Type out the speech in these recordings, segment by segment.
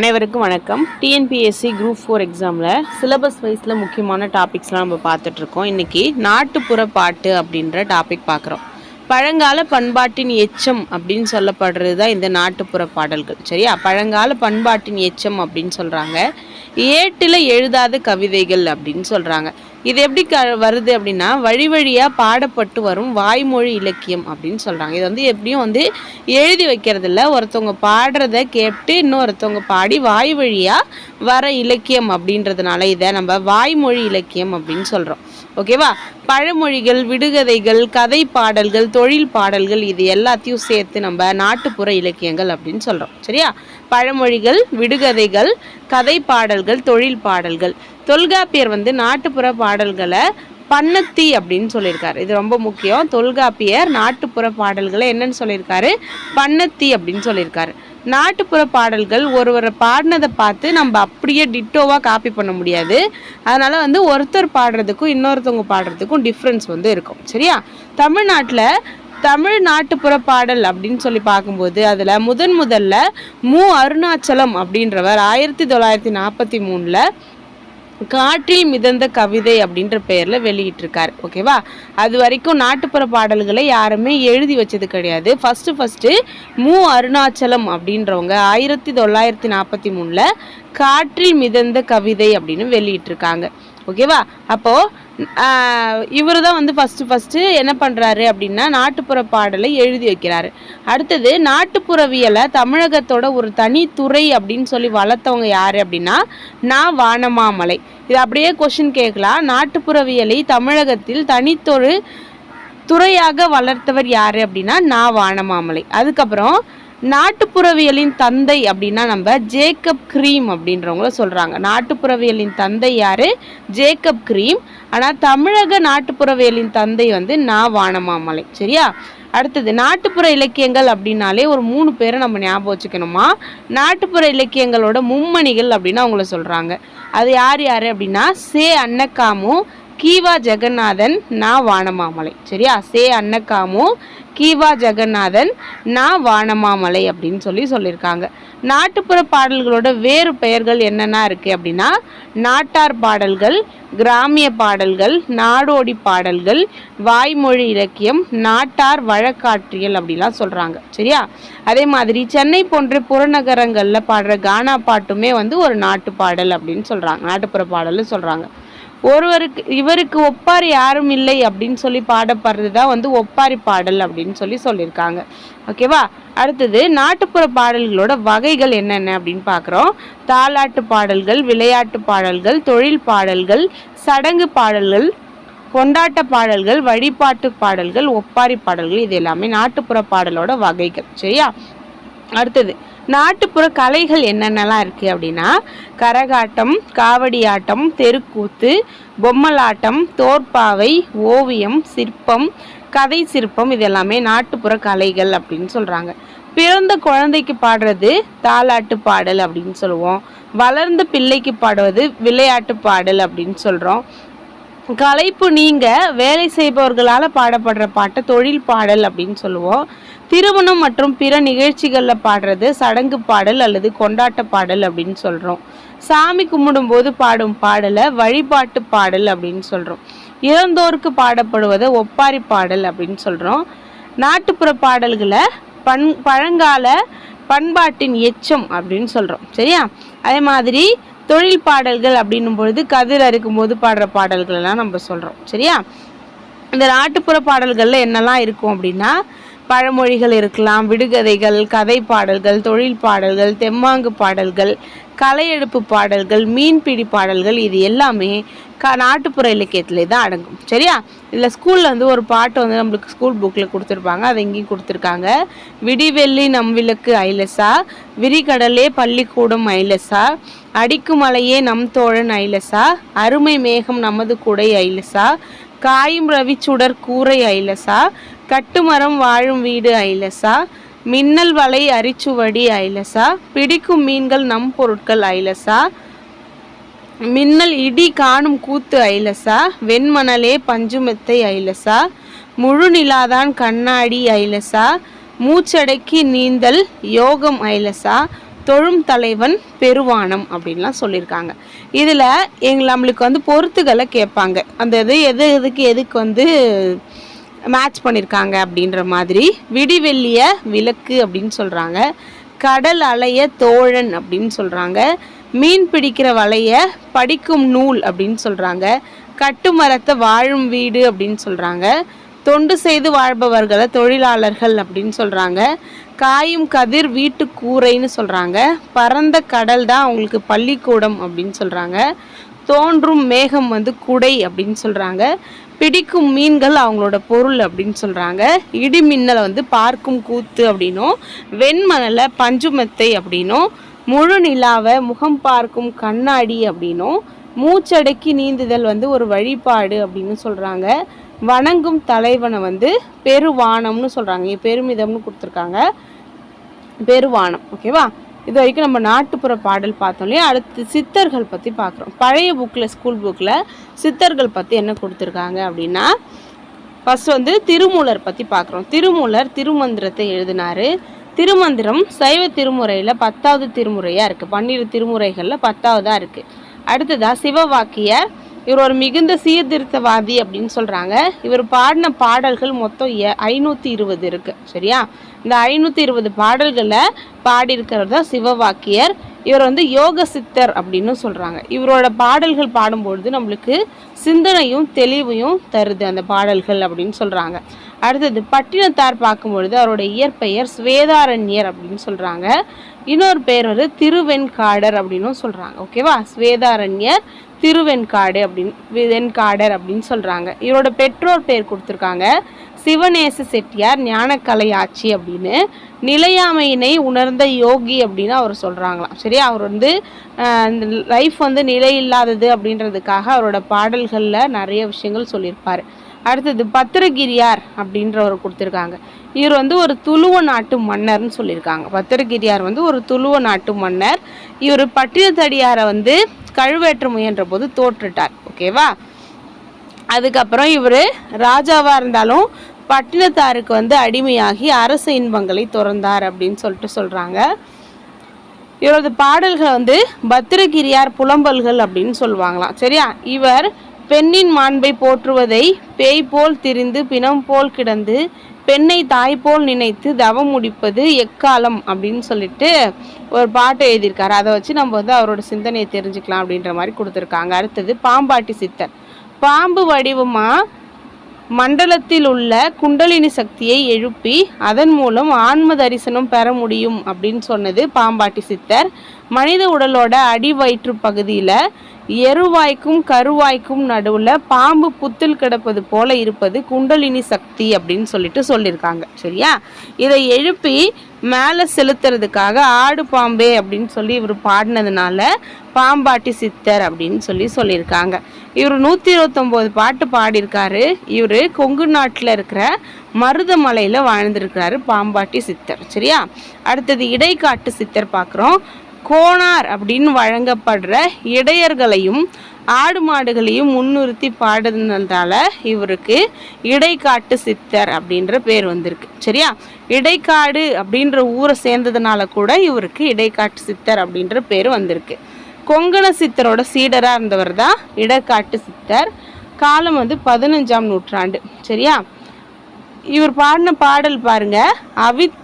அனைவருக்கும் வணக்கம். TNPSC group four எக்ஸாமில் சிலபஸ் வைஸில் முக்கியமான டாபிக்ஸ்லாம் நம்ம பார்த்துட்ருக்கோம் இன்றைக்கி நாட்டுப்புற பாட்டு அப்படின்ற டாபிக் பார்க்குறோம். பழங்கால பண்பாட்டின் எச்சம் அப்படின்னு சொல்லப்படுறது தான் இந்த நாட்டுப்புற பாடல்கள். சரியா? பழங்கால பண்பாட்டின் எச்சம் அப்படின்னு சொல்கிறாங்க ஏட்டில் எழுதாத கவிதைகள் அப்படின்னு சொல்கிறாங்க இது எப்படி க வருது அப்படின்னா வழி வழியாக பாடப்பட்டு வரும் வாய்மொழி இலக்கியம் அப்படின்னு சொல்கிறாங்க இது வந்து எப்படியும் வந்து எழுதி வைக்கிறதில்ல. ஒருத்தவங்க பாடுறத கேட்டு இன்னொருத்தவங்க பாடி வாய் வழியாக வர இலக்கியம் அப்படின்றதுனால இதை நம்ம வாய்மொழி இலக்கியம் அப்படின்னு சொல்கிறோம் ஓகேவா பழமொழிகள் விடுகதைகள் கதை பாடல்கள் தொழில் பாடல்கள் இது எல்லாத்தையும் சேர்த்து நம்ம நாட்டுப்புற இலக்கியங்கள் அப்படின்னு சொல்கிறோம் சரியா? பழமொழிகள் விடுகதைகள் கதை பாடல்கள் தொழில் பாடல்கள் தொல்காப்பியர் வந்து நாட்டுப்புற பாடல்களை பண்ணத்தி அப்படின்னு சொல்லியிருக்காரு. இது ரொம்ப முக்கியம். தொல்காப்பியர் நாட்டுப்புற பாடல்களை என்னன்னு சொல்லியிருக்காரு? பண்ணத்தி அப்படின்னு சொல்லியிருக்காரு. நாட்டுப்புற பாடல்கள் ஒருவரை பாடினதை பார்த்து நம்ம அப்படியே டிட்டோவாக காப்பி பண்ண முடியாது. அதனால் வந்து ஒருத்தர் பாடுறதுக்கும் இன்னொருத்தவங்க பாடுறதுக்கும் டிஃப்ரென்ஸ் வந்து இருக்கும். சரியா? தமிழ்நாட்டில் தமிழ் நாட்டுப்புற பாடல் அப்படின்னு சொல்லி பார்க்கும்போது அதில் முதன் முதல்ல மு அருணாச்சலம் அப்படின்றவர் ஆயிரத்தி தொள்ளாயிரத்தி நாற்பத்தி மூணில் காற்றில் மிதந்த கவிதை அப்படின்ற பெயரில் வெளியிட்டிருக்காரு ஓகேவா? அது வரைக்கும் நாட்டுப்புற பாடல்களை யாருமே எழுதி வச்சது கிடையாது. ஃபஸ்ட்டு ஃபஸ்ட்டு மு. அருணாச்சலம் அப்படின்றவங்க ஆயிரத்தி தொள்ளாயிரத்தி நாற்பத்தி மூணில் காற்றில் மிதந்த கவிதை அப்படின்னு வெளியிட்டிருக்காங்க ஓகேவா? அப்போது இவர் தான் வந்து ஃபஸ்ட்டு ஃபஸ்ட்டு என்ன பண்ணுறாரு அப்படின்னா நாட்டுப்புற பாடலை எழுதி வைக்கிறாரு. அடுத்தது நாட்டுப்புறவியலை தமிழகத்தோட ஒரு தனித்துறை அப்படின்னு சொல்லி வளர்த்தவங்க யார் அப்படின்னா நான் வானமாமலை. இது அப்படியே கொஷின் கேட்கலாம். நாட்டுப்புறவியலை தமிழகத்தில் தனித்தொரு துறையாக வளர்த்தவர் யார் அப்படின்னா நான் வானமாமலை. அதுக்கப்புறம் நாட்டுப்புறவியலின் தந்தை அப்படின்னா நம்ம ஜேக்கப் கிரீம் அப்படின்றவங்கள சொல்கிறாங்க நாட்டுப்புறவியலின் தந்தை யார்? Jacob Grimm. ஆனால் தமிழக நாட்டுப்புறவியலின் தந்தை வந்து நா. வானமாமலை. சரியா? அடுத்தது நாட்டுப்புற இலக்கியங்கள் அப்படின்னாலே ஒரு மூணு பேரை நம்ம ஞாபகம் வச்சுக்கணுமா? நாட்டுப்புற இலக்கியங்களோட மும்மணிகள் அப்படின்னு அவங்கள சொல்கிறாங்க அது யார் யார் அப்படின்னா சே. அன்னக்காமும் கீவா ஜெகநாதன் நா வானமாமலை. சரியா? சே அன்னக்காமு கீவா ஜெகநாதன் நா வானமாமலை அப்படின்னு சொல்லி சொல்லியிருக்காங்க. நாட்டுப்புற பாடல்களோட வேறு பெயர்கள் என்னென்ன இருக்குது அப்படின்னா நாட்டார் பாடல்கள் கிராமிய பாடல்கள் நாடோடி பாடல்கள் வாய்மொழி இலக்கியம் நாட்டார் வழக்காற்றியல் அப்படிலாம் சொல்கிறாங்க சரியா? அதே மாதிரி சென்னை போன்ற புறநகரங்களில் பாடுற கானா பாட்டுமே வந்து ஒரு நாட்டு பாடல் அப்படின்னு சொல்கிறாங்க நாட்டுப்புற பாடல்னு சொல்கிறாங்க ஒருவருக்கு இவருக்கு ஒப்பாரி யாரும் இல்லை அப்படின்னு சொல்லி பாடப்படுறது தான் வந்து ஒப்பாரி பாடல் அப்படின்னு சொல்லி சொல்லியிருக்காங்க. ஓகேவா அடுத்தது நாட்டுப்புற பாடல்களோட வகைகள் என்னென்ன அப்படின்னு பார்க்குறோம். தாலாட்டு பாடல்கள் விளையாட்டு பாடல்கள் தொழில் பாடல்கள் சடங்கு பாடல்கள் கொண்டாட்ட பாடல்கள் வழிபாட்டு பாடல்கள் ஒப்பாரி பாடல்கள் இது எல்லாமே நாட்டுப்புற பாடலோட வகைகள். சரியா? அடுத்தது நாட்டுப்புற கலைகள் என்னென்னலாம் இருக்குது அப்படின்னா கரகாட்டம் காவடியாட்டம் தெருக்கூத்து பொம்மலாட்டம் தோற்பாவை ஓவியம் சிற்பம் கதை சிற்பம் இது எல்லாமே நாட்டுப்புற கலைகள் அப்படின்னு சொல்கிறாங்க பிறந்த குழந்தைக்கு பாடுறது தாலாட்டு பாடல் அப்படின்னு சொல்லுவோம். வளர்ந்த பிள்ளைக்கு பாடுவது விளையாட்டு பாடல் அப்படின்னு சொல்கிறோம் களைப்பு நீங்க வேலை செய்பவர்களால் பாடப்படுற பாட்டை தொழில் பாடல் அப்படின்னு சொல்லுவோம். திருமணம் மற்றும் பிற நிகழ்ச்சிகளில் பாடுறது சடங்கு பாடல் அல்லது கொண்டாட்ட பாடல் அப்படின்னு சொல்கிறோம் சாமி கும்பிடும்போது பாடும் பாடலை வழிபாட்டு பாடல் அப்படின்னு சொல்கிறோம் இறந்தோருக்கு பாடப்படுவதை ஒப்பாரி பாடல் அப்படின்னு சொல்கிறோம் நாட்டுப்புற பாடல்களை பண் பழங்கால பண்பாட்டின் எச்சம் அப்படின்னு சொல்கிறோம் சரியா? அதே மாதிரி தொழில் பாடல்கள் அப்படின்னும் பொழுது கதிர் அறுக்கும் போது பாடுற பாடல்கள் எல்லாம் நம்ம சொல்கிறோம் சரியா? இந்த நாட்டுப்புற பாடல்களில் என்னெல்லாம் இருக்கும் அப்படின்னா பழமொழிகள் இருக்கலாம் விடுகதைகள் கதை பாடல்கள் தொழில் பாடல்கள் தெம்மாங்கு பாடல்கள் கலையெடுப்பு பாடல்கள் மீன்பிடி பாடல்கள் இது எல்லாமே க நாட்டுப்புற இலக்கியத்திலே தான் அடங்கும். சரியா? இதில் ஸ்கூலில் வந்து ஒரு பாட்டு வந்து நம்மளுக்கு ஸ்கூல் புக்கில் கொடுத்துருப்பாங்க. அதை இங்கேயும் கொடுத்துருக்காங்க. விடிவெள்ளி நம்விளக்கு ஐலசா விரிகடலே பள்ளிக்கூடம் ஐலசா அடிக்கும் மலையே நம் தோழன் ஐலசா அருமை மேகம் நமது குடை ஐலசா காயும் ரவிச்சுடர் கூரை ஐலசா கட்டுமரம் வாழும் வீடு ஐலசா. மின்னல் வலை அரிச்சுவடி ஐலசா. பிடிக்கும் மீன்கள் நம் பொருட்கள் ஐலசா. மின்னல் இடி காணும் கூத்து ஐலசா. வெண்மணலே பஞ்சுமெத்தை ஐலசா. முழு நிலாதான் கண்ணாடி ஐலசா. மூச்சடக்கி நீந்தல் யோகம் ஐலசா. தொழும் தலைவன் பெருவானம் அப்படின்லாம் சொல்லியிருக்காங்க. இதில் எங்கள் நம்மளுக்கு வந்து பொருத்துகளை கேட்பாங்க. அந்த இது எது எதுக்கு எதுக்கு வந்து மேட்ச் பண்ணியிருக்காங்க அப்படின்ற மாதிரி விடிவெள்ளிய விளக்கு அப்படின்னு சொல்கிறாங்க கடல் அலைய தோழன் அப்படின்னு சொல்கிறாங்க மீன் பிடிக்கிற வலைய படிக்கும் நூல் அப்படின்னு சொல்கிறாங்க கட்டுமரத்தை வாழும் வீடு அப்படின்னு சொல்கிறாங்க தொண்டு செய்து வாழ்பவர்களை தொழிலாளர்கள் அப்படின்னு சொல்கிறாங்க காயும் கதிர் வீட்டு கூரைன்னு சொல்கிறாங்க பரந்த கடல் தான் அவங்களுக்கு பள்ளிக்கூடம் அப்படின்னு சொல்கிறாங்க தோன்றும் மேகம் வந்து குடை அப்படின்னு சொல்கிறாங்க பிடிக்கும் மீன்கள் அவங்களோட பொருள் அப்படின்னு சொல்கிறாங்க இடி மின்னலை வந்து பார்க்கும் கூத்து அப்படின்னும் வெண்மணலை பஞ்சுமெத்தை அப்படின்னும் முழு நிலாவை முகம் பார்க்கும் கண்ணாடி அப்படின்னும் மூச்சடக்கி நீந்துதல் வந்து ஒரு வழிபாடு அப்படின்னு சொல்கிறாங்க வணங்கும் தலைவனை வந்து பெருவானம்னு சொல்கிறாங்க பெருமிதம்னு கொடுத்துருக்காங்க. பெருவானம் ஓகேவா இது வரைக்கும் நம்ம நாட்டுப்புற பாடல் பார்த்தோம் இல்லையா? அடுத்து சித்தர்கள் பற்றி பார்க்குறோம். பழைய புக்கில் ஸ்கூல் புக்கில் சித்தர்கள் பற்றி என்ன கொடுத்துருக்காங்க அப்படின்னா ஃபர்ஸ்ட் வந்து திருமூலர் பற்றி பார்க்குறோம். திருமூலர் திருமந்திரத்தை எழுதினாரு. திருமந்திரம் சைவ திருமுறையில் பத்தாவது திருமுறையாக இருக்குது பன்னிரு திருமுறைகளில் பத்தாவதாக இருக்குது அடுத்ததாக சிவவாக்கிய இவர் ஒரு மிகுந்த சீர்திருத்தவாதி அப்படின்னு சொல்கிறாங்க இவர் பாடின பாடல்கள் மொத்தம் எ- ஐநூற்றி இருபது இருக்குது சரியா? இந்த ஐநூற்றி இருபது பாடல்களை பாடியிருக்கிறது தான் சிவவாக்கியர். இவர் வந்து யோக சித்தர் அப்படின்னு சொல்கிறாங்க இவரோட பாடல்கள் பாடும்பொழுது நம்மளுக்கு சிந்தனையும் தெளிவையும் தருது அந்த பாடல்கள் அப்படின்னு சொல்கிறாங்க அடுத்தது பட்டினத்தார் பார்க்கும்பொழுது அவரோட இயற்பெயர் ஸ்வேதாரண்யர் அப்படின்னு சொல்கிறாங்க இன்னொரு பேர் வந்து திருவெண்காடர் அப்படின்னும் சொல்கிறாங்க ஓகேவா ஸ்வேதாரண்யர் திருவெண்காடு அப்படின்னு வெண்காடர் அப்படின்னு சொல்கிறாங்க இவரோட பெற்றோர் பேர் கொடுத்துருக்காங்க. சிவநேச செட்டியார் ஞானக்கலை ஆட்சி அப்படின்னு நிலையாமையினை உணர்ந்த யோகி அப்படின்னு அவர் சொல்கிறாங்களாம் சரி அவர் வந்து இந்த லைஃப் வந்து நிலை இல்லாதது அப்படின்றதுக்காக அவரோட பாடல்களில் நிறைய விஷயங்கள் சொல்லியிருப்பார். அடுத்தது பத்திரகிரியார் அப்படின்றவர் கொடுத்துருக்காங்க. இவர் வந்து ஒரு துளுவ நாட்டு மன்னர்னு சொல்லியிருக்காங்க. பத்திரகிரியார் வந்து ஒரு துளுவ நாட்டு மன்னர். இவர் பட்டினத்தடியாரை வந்து கழுவேற்ற முயன்ற போது தோற்றுட்டார். ஓகேவா? அதுக்கப்புறம் இவர் ராஜாவாக இருந்தாலும் பட்டினத்தாருக்கு வந்து அடிமையாகி அரச இன்பங்களை துறந்தார் அப்படின்னு சொல்லிட்டு சொல்கிறாங்க இவரது பாடல்கள் வந்து பத்திரகிரியார் புலம்பல்கள் அப்படின்னு சொல்லுவாங்களாம். சரியா? இவர் பெண்ணின் மாண்பை போற்றுவதை பேய் போல் திரிந்து பிணம் போல் கிடந்து பெண்ணை தாய் போல் நினைத்து தவம் முடிப்பது எக்காலம் அப்படின்னு சொல்லிட்டு ஒரு பாட்டு எழுதியிருக்காரு. அதை வச்சு நம்ம வந்து அவரோட சிந்தனையை தெரிஞ்சுக்கலாம் அப்படின்ற மாதிரி கொடுத்துருக்காங்க. அடுத்தது பாம்பாட்டி சித்தர். பாம்பு வடிவமா மண்டலத்தில் உள்ள குண்டலினி சக்தியை எழுப்பி அதன் மூலம் ஆன்ம தரிசனம் பெற முடியும் அப்படின்னு சொன்னது பாம்பாட்டி சித்தர். மனித உடலோட அடி வயிற்று பகுதியில் எருவாய்க்கும் கருவாய்க்கும் நடுவில் பாம்பு புத்தில் கிடப்பது போல இருப்பது குண்டலினி சக்தி அப்படின்னு சொல்லிட்டு சொல்லியிருக்காங்க. சரியா? இதை எழுப்பி மேலே செலுத்துறதுக்காக ஆடு பாம்பே அப்படின்னு சொல்லி இவர் பாடினதுனால பாம்பாட்டி சித்தர் அப்படின்னு சொல்லி சொல்லியிருக்காங்க. இவர் நூற்றி இருபத்தொம்போது பாட்டு பாடியிருக்காரு. இவர் கொங்கு நாட்டில் இருக்கிற மருதமலையில் வாழ்ந்திருக்கிறாரு பாம்பாட்டி சித்தர். சரியா? அடுத்தது இடைக்காட்டு சித்தர் பார்க்குறோம் கோணார் அப்படின்னு வழங்கப்படுற இடையர்களையும் ஆடு மாடுகளையும் முன்னிறுத்தி பாடுனதால இவருக்கு இடைக்காட்டு சித்தர் அப்படின்ற பேர் வந்திருக்கு. சரியா? இடைக்காடு அப்படின்ற ஊரை சேர்ந்ததுனால கூட இவருக்கு இடைக்காட்டு சித்தர் அப்படின்ற பேர் வந்திருக்கு. கொங்கண சித்தரோட சீடராக இருந்தவர் தான் இடைக்காட்டு சித்தர். காலம் வந்து பதினஞ்சாம் நூற்றாண்டு. சரியா? இவர் பாடின பாடல் பாருங்க அவித்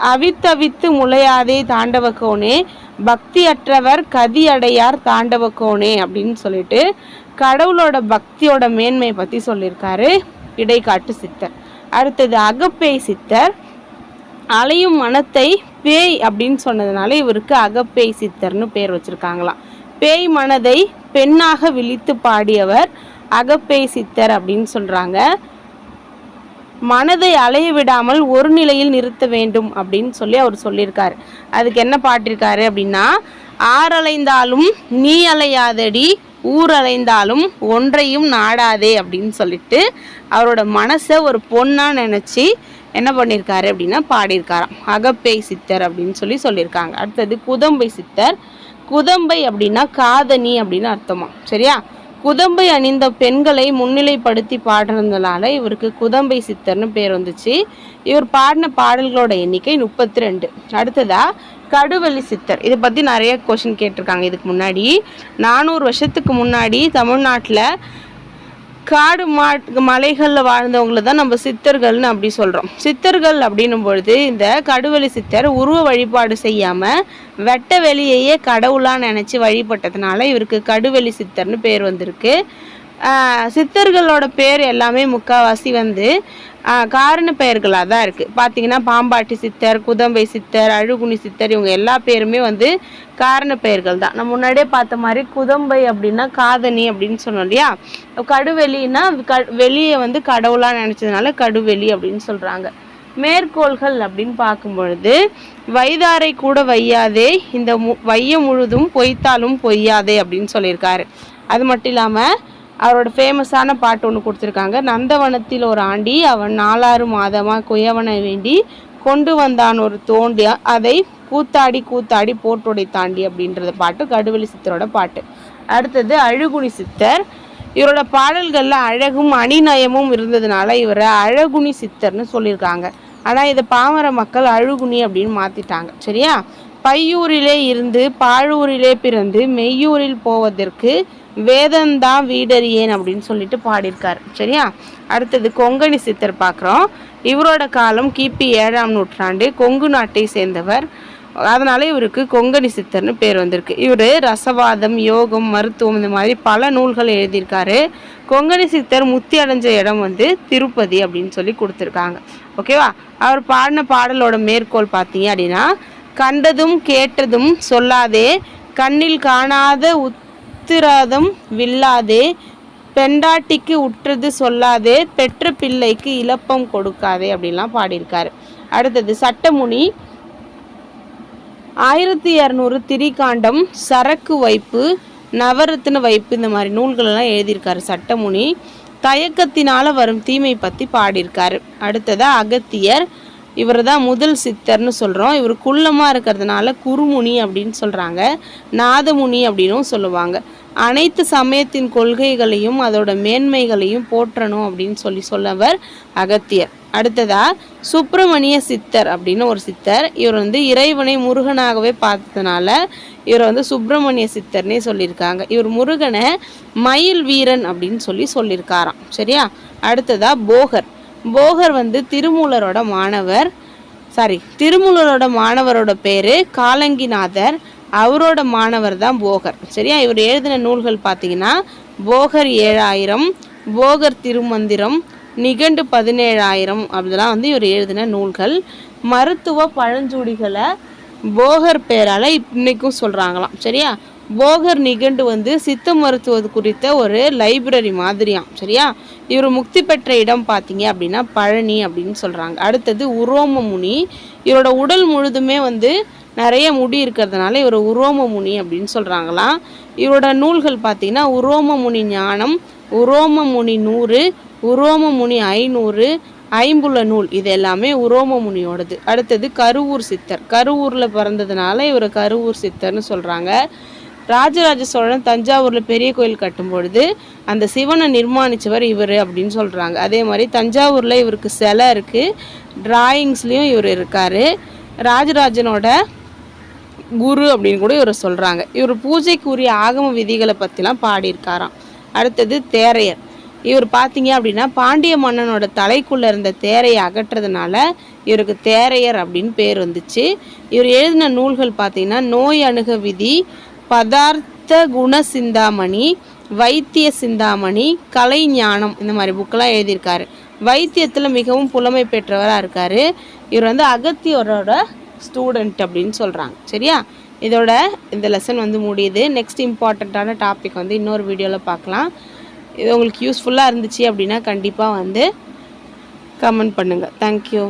அவித்தவித்து முளையாதே தாண்டவக்கோனே பக்தியற்றவர் கதி அடையார் தாண்டவக்கோனே அப்படின்னு சொல்லிட்டு கடவுளோட பக்தியோட மேன்மையை பற்றி சொல்லியிருக்காரு. இடைக்காட்டு சித்தர். அடுத்தது அகப்பேய் சித்தர். அலையும் மனத்தை பேய் அப்படின்னு சொன்னதுனால இவருக்கு அகப்பேய் சித்தர்னு பேர் வச்சிருக்காங்களாம். பேய் மனதை பெண்ணாக விழித்து பாடியவர் அகப்பேய் சித்தர் அப்படின்னு சொல்றாங்க. மனதை அலைய விடாமல் ஒரு நிலையில் நிறுத்த வேண்டும் அப்படின்னு சொல்லி அவர் சொல்லியிருக்கார். அதுக்கு என்ன பாட்டிருக்காரு அப்படின்னா ஆறலைந்தாலும் நீ அலையாதடி ஊர் அலைந்தாலும் ஒன்றையும் நாடாதே அப்படின்னு சொல்லிட்டு அவரோட மனசை ஒரு பொண்ணாக நினச்சி என்ன பண்ணியிருக்காரு அப்படின்னா பாடியிருக்காராம். அகப்பேய் சித்தர் அப்படின்னு சொல்லி சொல்லியிருக்காங்க. அடுத்தது குதம்பை சித்தர். குதம்பை அப்படின்னா காதணி அப்படின்னு அர்த்தமா? சரியா? குதம்பை அணிந்த பெண்களை முன்னிலைப்படுத்தி பாடுறதுனால இவருக்கு குதம்பை சித்தர்னு பேர் வந்துச்சு. இவர் பாடின பாடல்களோட எண்ணிக்கை முப்பத்தி ரெண்டு அடுத்ததா கடுவெளி சித்தர். இதை பற்றி நிறைய கொஷின் கேட்டிருக்காங்க. இதுக்கு முன்னாடி நானூறு வருஷத்துக்கு முன்னாடி தமிழ்நாட்டில் காடு மா மலைகளில் வாழ்ந்தவங்கள தான் நம்ம சித்தர்கள்னு அப்படி சொல்கிறோம் சித்தர்கள் அப்படின்னும் பொழுது இந்த கடுவெளி சித்தர் உருவ வழிபாடு செய்யாமல் வெட்ட வெளியையே கடவுளாக நினச்சி வழிபட்டதுனால இவருக்கு கடுவெளி சித்தர்னு பேர் வந்திருக்கு. சித்தர்களோட பேர் எல்லாமே முக்கால்வாசி வந்து காரண பெயர்களாக தான் இருக்குது பார்த்தீங்கன்னா பாம்பாட்டி சித்தர் குதம்பை சித்தர் அழுகுனி சித்தர் இவங்க எல்லா பேருமே வந்து காரண பெயர்கள் தான். நம்ம முன்னாடியே பார்த்த மாதிரி குதம்பை அப்படின்னா காதணி அப்படின்னு சொன்னோம் இல்லையா? கடுவெளின்னா க வெளியை வந்து கடவுளாக நினச்சதுனால கடுவெளி அப்படின்னு சொல்கிறாங்க மேற்கோள்கள் அப்படின்னு பார்க்கும் பொழுது வைதாரை கூட வையாதே இந்த மு வைய முழுதும் பொய்த்தாலும் பொய்யாதே அப்படின்னு சொல்லியிருக்காரு. அது மட்டும் இல்லாமல் அவரோட ஃபேமஸான பாட்டு ஒன்று கொடுத்துருக்காங்க. நந்தவனத்தில் ஒரு ஆண்டி அவன் நாலாறு மாதமாக குயவனை வேண்டி கொண்டு வந்தான் ஒரு தோண்டி. அதை கூத்தாடி கூத்தாடி போட்டுடை தாண்டி அப்படின்றத பாட்டு கடுவெளி சித்தரோட பாட்டு. அடுத்தது அழுகுனி சித்தர். இவரோட பாடல்களில் அழகும் அணிநயமும் இருந்ததுனால இவரை அழகுனி சித்தர்னு சொல்லியிருக்காங்க. ஆனால் இதை பாமர மக்கள் அழுகுனி அப்படின்னு மாற்றிட்டாங்க சரியா? பையூரிலே இருந்து பாழூரிலே பிறந்து மெய்யூரில் போவதற்கு வேதந்தான் வீடறியேன் அப்படின்னு சொல்லிட்டு பாடியிருக்காரு. சரியா? அடுத்தது கொங்கணி சித்தர் பார்க்குறோம். இவரோட காலம் கிபி ஏழாம் நூற்றாண்டு. கொங்கு நாட்டை சேர்ந்தவர். அதனால இவருக்கு கொங்கணி சித்தர்னு பேர் வந்திருக்கு. இவர் ரசவாதம் யோகம் மருத்துவம் இந்த மாதிரி பல நூல்கள் எழுதியிருக்காரு. கொங்கணி சித்தர் முத்தி அடைஞ்ச இடம் வந்து திருப்பதி அப்படின்னு சொல்லி கொடுத்துருக்காங்க. ஓகேவா அவர் பாடின பாடலோட மேற்கோள் பார்த்தீங்க அப்படின்னா கண்டதும் கேட்டதும் சொல்லாதே கண்ணில் காணாத உத் உத்திராதம் வில்லாதே பெண்டாட்டிக்கு உற்றது சொல்லாதே பெற்ற பிள்ளைக்கு இழப்பம் கொடுக்காதே அப்படின்லாம் பாடியிருக்காரு. அடுத்தது சட்டமுனி ஆயிரத்தி இரநூறு திரிகாண்டம் சரக்கு வைப்பு நவரத்தின வைப்பு இந்த மாதிரி நூல்களெல்லாம் எழுதியிருக்காரு சட்டமுனி. தயக்கத்தினால வரும் தீமை பற்றி பாடியிருக்காரு. அடுத்ததாக அகத்தியர் இவர் தான் முதல் சித்தர்னு சொல்கிறோம் இவர் குள்ளமாக இருக்கிறதுனால குருமுனி அப்படின்னு சொல்கிறாங்க நாதமுனி அப்படின்னும் சொல்லுவாங்க. அனைத்து சமயத்தின் கொள்கைகளையும் அதோட மேன்மைகளையும் போற்றணும் அப்படின்னு சொல்லி சொல்லவர் அகத்தியர். அடுத்ததா சுப்பிரமணிய சித்தர் அப்படின்னு ஒரு சித்தர். இவர் வந்து இறைவனை முருகனாகவே பார்த்ததுனால இவர் வந்து சுப்பிரமணிய சித்தர்னே சொல்லியிருக்காங்க. இவர் முருகனை மயில் வீரன் அப்படின்னு சொல்லி சொல்லியிருக்காராம். சரியா? அடுத்ததா போகர். போகர் வந்து திருமூலரோட மாணவர். சாரி திருமூலரோட மாணவரோட பேர் காலங்கிநாதர். அவரோட மாணவர் தான் போகர். சரியா? இவர் எழுதின நூல்கள் பார்த்தீங்கன்னா போகர் ஏழாயிரம் போகர் திருமந்திரம் நிகண்டு பதினேழாயிரம் அப்படிலாம் வந்து இவர் எழுதின நூல்கள். மருத்துவ பழஞ்சூடிகளை போகர் பேரால் இன்னைக்கும் சொல்கிறாங்களாம் சரியா? போகர் நிகண்டு வந்து சித்த மருத்துவது குறித்த ஒரு லைப்ரரி மாதிரியாம் சரியா? இவர் முக்தி பெற்ற இடம் பார்த்தீங்க அப்படின்னா பழனி அப்படின்னு சொல்கிறாங்க அடுத்தது உரோம முனி. இவரோட உடல் முழுதுமே வந்து நிறைய முடி இருக்கிறதுனால இவர் உரோம முனி அப்படின்னு சொல்கிறாங்களாம் இவரோட நூல்கள் பார்த்தீங்கன்னா உரோம முனி ஞானம் உரோம முனி நூறு உரோம முனி ஐநூறு ஐம்புல நூல். இது எல்லாமே உரோம முனியோடது. அடுத்தது கருவூர் சித்தர். கருவூரில் பிறந்ததுனால இவர் கருவூர் சித்தர்னு சொல்கிறாங்க ராஜராஜ சோழன் தஞ்சாவூரில் பெரிய கோயில் கட்டும்பொழுது அந்த சிவனை நிர்மாணித்தவர் இவர் அப்படின்னு சொல்கிறாங்க அதே மாதிரி தஞ்சாவூரில் இவருக்கு சிலை இருக்குது டிராயிங்ஸ்லேயும் இவர் இருக்கார். ராஜராஜனோட குரு அப்படின்னு கூட இவர் சொல்கிறாங்க இவர் பூஜைக்குரிய ஆகம விதிகளை பற்றிலாம் பாடியிருக்காராம். அடுத்தது தேரையர். இவர் பார்த்தீங்க அப்படின்னா பாண்டிய மன்னனோட தலைக்குள்ளே இருந்த தேரையை அகற்றதுனால இவருக்கு தேரையர் அப்படின்னு பேர் வந்துச்சு. இவர் எழுதின நூல்கள் பார்த்தீங்கன்னா நோய் அணுக விதி பதார்த்த குண சிந்தாமணி வைத்திய சிந்தாமணி கலை ஞானம் இந்த மாதிரி புக்கெல்லாம் எழுதியிருக்காரு. வைத்தியத்தில் மிகவும் புலமை பெற்றவராக இருக்கார். இவர் வந்து அகத்தியரோட ஸ்டூடெண்ட் அப்படின்னு சொல்கிறாங்க சரியா? இதோட இந்த லெசன் வந்து முடியுது. நெக்ஸ்ட் இம்பார்ட்டண்ட்டான டாபிக் வந்து இன்னொரு வீடியோவில் பார்க்கலாம். இது உங்களுக்கு யூஸ்ஃபுல்லாக இருந்துச்சு அப்படின்னா கண்டிப்பாக வந்து கமெண்ட் பண்ணுங்கள் தேங்க்யூ